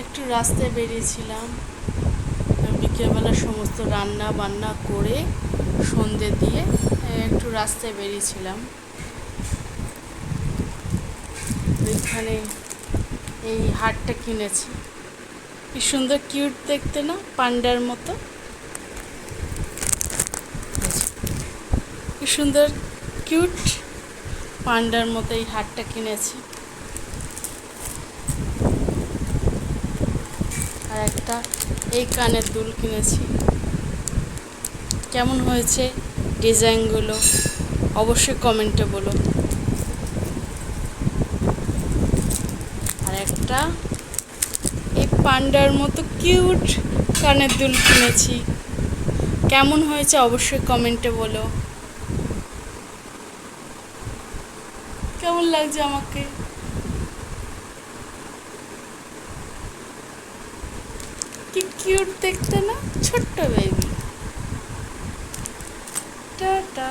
একটু রাস্তায় বেরিয়েছিলাম। বিকেলবেলা সমস্ত রান্না বান্না করে সন্ধে দিয়ে একটু রাস্তায় বেরিয়েছিলাম। ওইখানে এই হারটা কিনেছি। কি সুন্দর কিউট দেখতে না, পান্ডার মতো। কি সুন্দর কিউট পান্ডার মতো এই হারটা কিনেছি। আর একটা এই কানের দুল কিনেছি। কেমন হয়েছে ডিজাইনগুলো? অবশ্যই কমেন্টে বলো। আর একটা এই পান্ডার মতো কিউট কানের দুল কিনেছি। কেমন হয়েছে অবশ্যই কমেন্টে বলো। কেমন লাগছে আমাকে? কি কিউট দেখতে না? ছোট্ট বেবি টাটা।